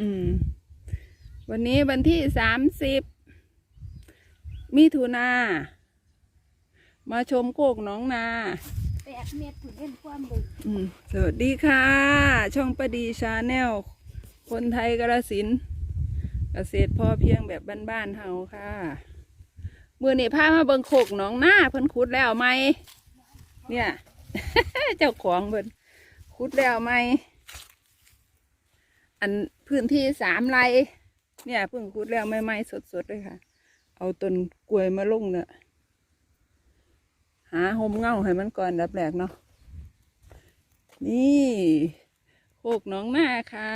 อืม วันนี้วันที่สามสิบมิถุนา มาชมโคกหน้องนา แปดเมตรถึงเล่นความลึกอืม สวัสดีค่ะ ช่องประดีชาแนล คนไทยกระสินธุ์เกษตรพอเพียงแบบบ้านๆเฮาค่ะมือนี่พามาเบิงโคกหน้องนาเพิ่นขุดแล้วไหม เนี่ย เจ้าของเพิ่นขุดแล้วไหม อันพื้นที่สามไร่เนี่ยเพิ่งขุดแล้วไม่ไม่ๆสดๆเลยค่ะ เอาต้นกล้วยมาลงเนี่ยหาหมเงาให้มันก่อนดับแรกเนาะนี่โคกหน้องหน้าค่ะ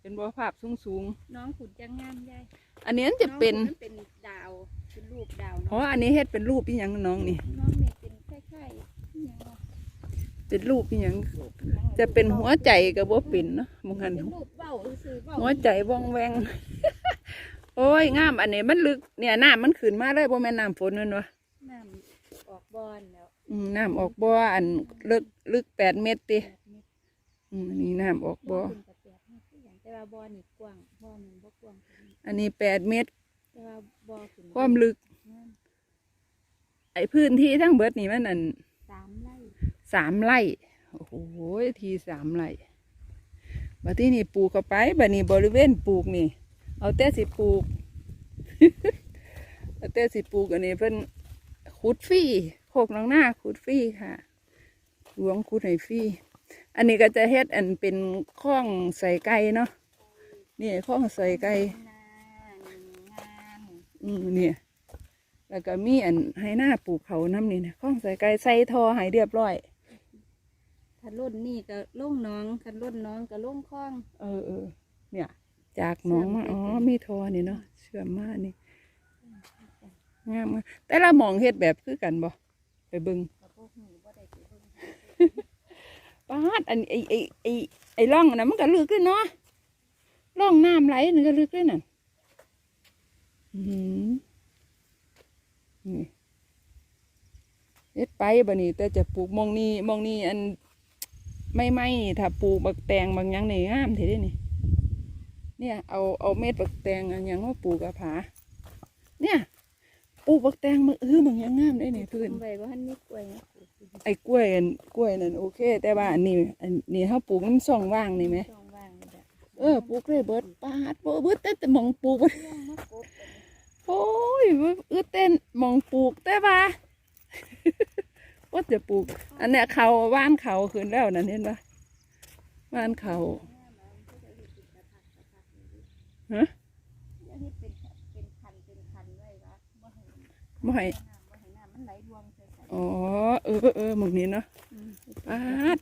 เป็นบ่อภาพสูงน้องขุดจะงามใหญ่ๆอันนี้จะเป็นองขุดมัเป็นดาวเป็นรูปดาวเพราะว่าอันนี้เฮ็ดเป็นรูปอีหยังน้องนี่น้องเนี่ยเป็นคล้ายๆอิหยังวะเป็นรูปอีหยัง รูป จะเป็นหัวใจกับบ่เป็นเนาะมองหันเป็นรูปเบ้าซื่อๆเบ้าหัวใจว่องแวง โอ้ยงามอันนี้มันลึกเนี่ยน้ำมันขึ้นมาเลยบ่แม่นน้ำฝนนั่นวะน้ำออกบอนแล้วอืมน้ำออกบ่ออันลึกลึกแปดเมตรติแปดเมตรอืมอันนี้น้ำออกบ่อขึ้นกับแปดเมตรคือหยังแต่ว่าบอนี่กว้างบอหนึ่งบ่กว้างปานนี้อันนี้แปดเมตรแต่ว่าบอขึ้นความลึกงามไอ้พื้นที่ทั้งเบิดนี่มันอันสามไร่สามไร่ โอ้โหทีสามไร่บัดที่นี่ปลูกเข้าไปบัดนี้บริเวณปลูกนี่ เอาแต่สิปลูก เอาแต่สิปลูกอันนี้เพิ่นขุดฟรีโคกน้องหน้าขุดฟรีค่ะหลวงขุดให้ฟรีอันนี้ก็จะเฮ็ดอันเป็นข้องใส่ไก่เนาะนี่ข้องใส่ไก่อืมเนี่ยแล้วก็มีอันให้หน้าปลูกเขาน้ำนี่นะข้องใส่ไก่ใส่ทอให้เรียบร้อย คันรุ่นนี่ก็ลุ่งน้องคันรุ่นน้องก็ลุ่งคล้องเออเออเนี่ย จากหน้องมาเชื่อ๋ออมไปมีทอนี่เนาะเชื่อมมากนี่งามมากแต่ละหมองเฮ็ดแบบคือกันบ่ไปเบิ่งกับพวกหนูบ่ได้ไปเบิ่งปาดอันไอไอไอไอร่องน่ะมันก็ลึกเลยเนาะร่องน้ำไหลนี่ก็ลึกเลยน่ะอือหือนี่เฮ็ดไปบัดนี้แต่จะปลูกหมองนี้หมองนี้อัน ไม่ไม่ถ้าปลูกบักแตงบางอย่างนี่งามทีเด้นี่เนี่ยเอาเอาเม็ดบักแตงอันหยังมาปลูกกับผาเนี่ยปลูกบักแตงมาเออบางอย่างงามได้นี่พื้นใบว่าหันมีกล้วยนะไอ้กล้วยอันกล้วยนั่นโอเค แต่ว่าอันนี้อันนี้เขาปลูกน้ำซ่องว่างนี่ไหมช่องว่างนี่แหละเออปลูกเลยเบิดปาดบ่เบิดแต่แต่หมองปลูกเบิดเรื่องมะกบโอ้ยเออเต้นหมองปลูกแต่ว่าว่า จะปลูก อันเนี้ยเขาว่านเขาขึ้นแล้วนั่นเห็นปะว่านเขาฮะเดี๋ยวนี้เป็นเป็นคันเป็นคันไว้ว่าบ่ให้บ่ให้น้ำบ่ให้น้ำมันไหลรวมใส่กันอ๋อ เออเออหมองนี้เนาะมปาด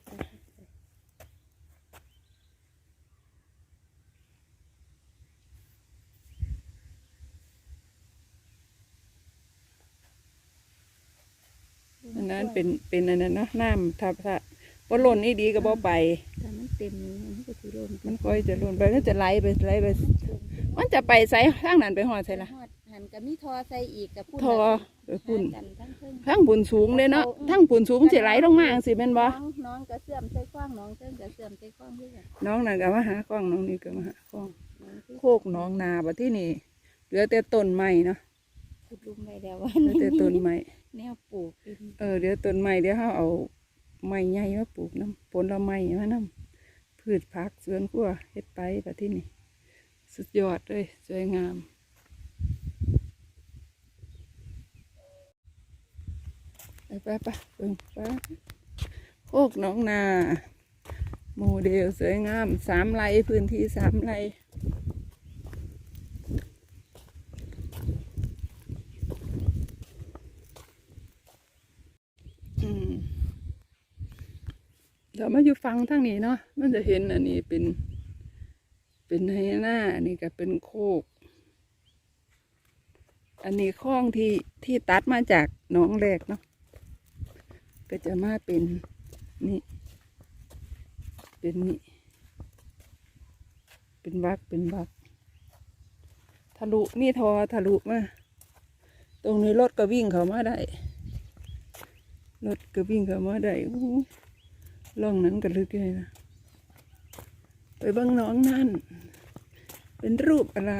อันนั้นเป็นเป็นอันนั้นเนาะน้ำถ้าถ้าบ่ล้นนี่ดีก็บ่ไปถ้ามันเต็มนี่มันก็สิร่มมันค่อยจะล้นไปก็จะไหลไปไหลไป มันจะไปใส่ทางนั้นไปหอดใส่ละฮอดหันก็มีทอใส่อีกกับพุ่นทอละไปพุ่นหากันทั้งเพิ่งทางบุญสูงเลยเนาะทางบุญสูงสิไหลลงมาจังสิแม่นบ่น้องน้องก็เสื่อมใส่ข้างน้องเสื่อมก็เสื่อมใส่ข้างด้วยกันน้องนั่นก็มาหากล้องน้องนี่ก็มาหากล้อง น้องที่โคกหน้องนาบัดที่นี่เหลือแต่ต้นไม้เนาะขุดลุมไปแล้วว่าเหลือแต่ต้นไม้ แนวปลูกเป็นเออเดี๋ยวต้นไม้เดี๋ยวเฮาเอาไม้ใหญ่มาปลูกน้ำผลไม้มาน้ำพืชผักสวนครัวเฮ็ดไปบัดที่นี่สุดยอดเลยสวยงามไปไปไปเบิ่งไปโคกน้องนา โมเดลสวยงามสามไร่พื้นที่สามไร่อืม เดี๋ยวมาอยู่ฟังทางนี้เนาะมันจะเห็นอันนี้เป็น เป็นไฮหน้าอันนี้ก็เป็นโคก อันนี้ข้องที่ที่ตัดมาจากหนองแรกเนาะก็จะมาเป็นนี่เป็นนี่เป็นวักเป็นวักทะลุมีทอทะลุมาตรงนี้รถก็วิ่งเข้ามาได้รถก็วิ่งเข้ามาได้ ล่องนั้นก็ลึกเลยนะไปบังน้องนั่น เป็นรูปอะไร